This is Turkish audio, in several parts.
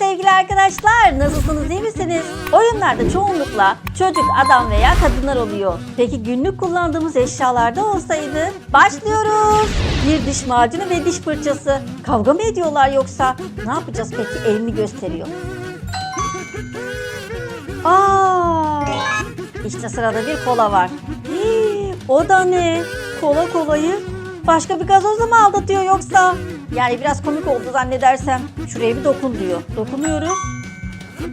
sevgili arkadaşlar. Nasılsınız iyi misiniz? Oyunlarda çoğunlukla çocuk, adam veya kadınlar oluyor. Peki günlük kullandığımız eşyalarda olsaydı? Başlıyoruz. Bir diş macunu ve diş fırçası. Kavga mı ediyorlar yoksa? Ne yapacağız peki? Elini gösteriyor. Aa! İşte sırada bir kola var. Hii, o da ne? Kola kolayı başka bir gazozla mı aldatıyor yoksa? Yani biraz komik oldu zannedersem. Şuraya bir dokun diyor. Dokunuyoruz.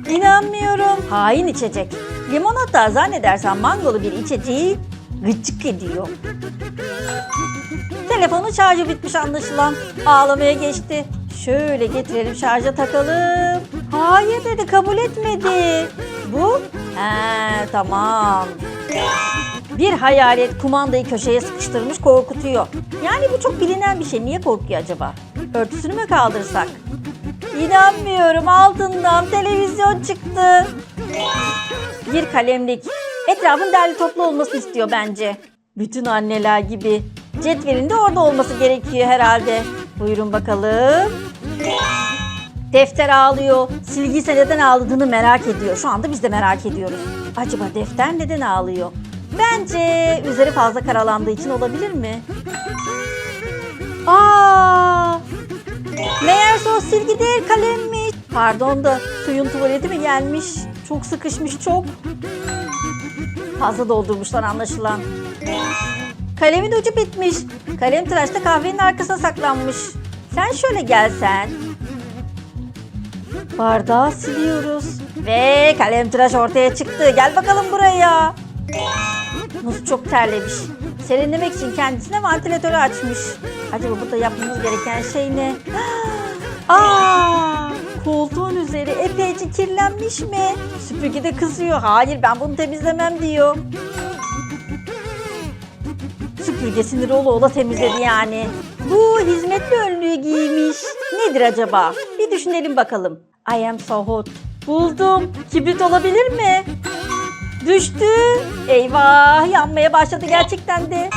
İnanmıyorum. Hain içecek. Limonata zannedersem mangolu bir içeceği gıcık ediyor. Telefonu şarjı bitmiş anlaşılan. Ağlamaya geçti. Şöyle getirelim şarja takalım. Hayır dedi kabul etmedi. Bu? He tamam. Bir hayalet kumandayı köşeye sıkıştırmış korkutuyor. Yani bu çok bilinen bir şey. Niye korkuyor acaba? Örtüsünü mü kaldırsak? İnanmıyorum altından televizyon çıktı. Bir kalemlik. Etrafın derli toplu olmasını istiyor bence. Bütün anneler gibi. Cetvelin de orada olması gerekiyor herhalde. Buyurun bakalım. Defter ağlıyor. Silgi ise neden ağladığını merak ediyor. Şu anda biz de merak ediyoruz. Acaba defter neden ağlıyor? Bence üzeri fazla karalandığı için olabilir mi? Aa! Silgi değil kalemmiş. Pardon da suyun tuvaleti mi gelmiş? Çok sıkışmış çok. Fazla doldurmuşlar anlaşılan. Kalemin ucu bitmiş. Kalem tıraşta kahvenin arkasına saklanmış. Sen şöyle gelsen. Bardağı siliyoruz. Ve kalem tıraş ortaya çıktı. Gel bakalım buraya. Muz çok terlemiş. Serinlemek için kendisine vantilatörü açmış. Acaba burada yapmamız gereken şey ne? Aa, koltuğun üzeri epeyce kirlenmiş mi? Süpürge de kızıyor. Hayır ben bunu temizlemem diyor. Süpürge sinir ola ola temizledi yani. Bu hizmetli önlüğü giymiş. Nedir acaba? Bir düşünelim bakalım. I am so hot. Buldum. Kibrit olabilir mi? Düştü. Eyvah yanmaya başladı gerçekten de.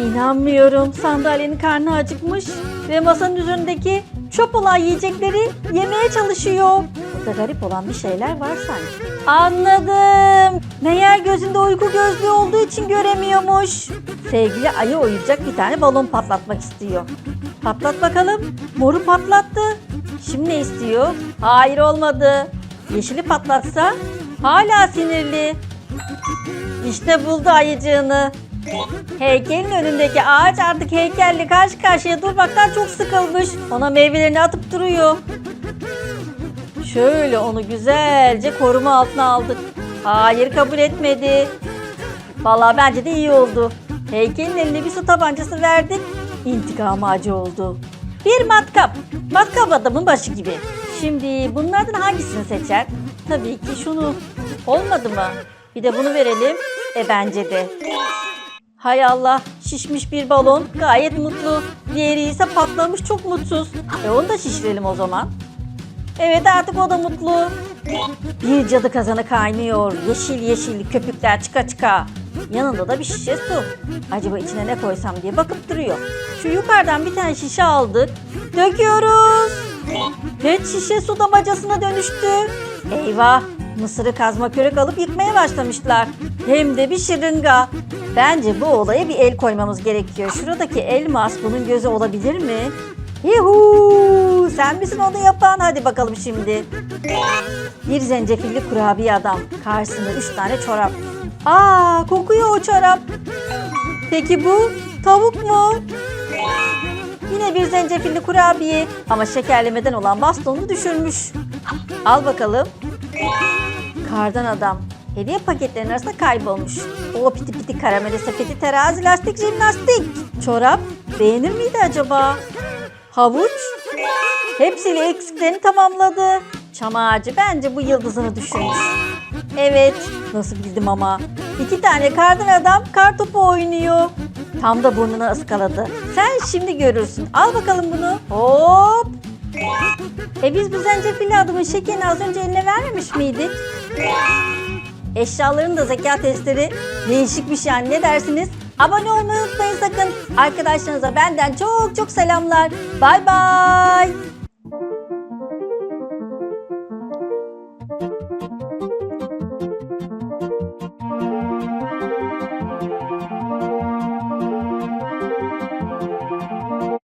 İnanmıyorum sandalyenin karnı acıkmış ve masanın üzerindeki çöp olan yiyecekleri yemeye çalışıyor. Burada garip olan bir şeyler var sanki. Anladım. Meğer gözünde uyku gözlüğü olduğu için göremiyormuş. Sevgili ayı oyuncak bir tane balon patlatmak istiyor. Patlat bakalım. Moru patlattı. Şimdi ne istiyor? Hayır olmadı. Yeşili patlatsa hala sinirli. İşte buldu ayıcığını. Heykelin önündeki ağaç artık heykelle karşı karşıya durmaktan çok sıkılmış. Ona meyvelerini atıp duruyor. Şöyle onu güzelce koruma altına aldık. Hayır kabul etmedi. Vallahi bence de iyi oldu. Heykelin eline bir su tabancası verdik. İntikam acı oldu. Bir matkap. Matkap adamın başı gibi. Şimdi bunlardan hangisini seçer? Tabii ki şunu. Olmadı mı? Bir de bunu verelim. E bence de. Hay Allah şişmiş bir balon gayet mutlu. Diğeri ise patlamış çok mutsuz. E onu da şişirelim o zaman. Evet artık o da mutlu. Bir cadı kazanı kaynıyor. Yeşil yeşil köpükler çıka çıka. Yanında da bir şişe su. Acaba içine ne koysam diye bakıp duruyor. Şu yukarıdan bir tane şişe aldık. Döküyoruz. Pet şişe su damacasına dönüştü. Eyvah mısırı kazma körük alıp yıkmaya başlamışlar. Hem de bir şırınga. Bence bu olaya bir el koymamız gerekiyor. Şuradaki elmas bunun gözü olabilir mi? Yuhu! Sen misin onu yapan? Hadi bakalım şimdi. Bir zencefilli kurabiye adam. Karşısında üç tane çorap. Aa kokuyor o çorap. Peki bu tavuk mu? Yine bir zencefilli kurabiye ama şekerlemeden olan bastonunu düşürmüş. Al bakalım. Kardan adam. Hediye paketlerinin arasında kaybolmuş. O piti piti karamele sepeti terazi lastik jimnastik. Çorap beğenir miydi acaba? Havuç hepsiyle eksiklerini tamamladı. Çam ağacı bence bu yıldızını düşürmüş. Evet nasıl bildim ama. İki tane kardan adam kar topu oynuyor. Tam da burnuna ıskaladı. Sen şimdi görürsün. Al bakalım bunu. Hop. E biz bu zencefilli adamın şekerini az önce eline vermemiş miydik? Eşyaların da zeka testleri değişikmiş yani ne dersiniz? Abone olmayı unutmayın sakın. Arkadaşlarınıza benden çok çok selamlar. Bay bay.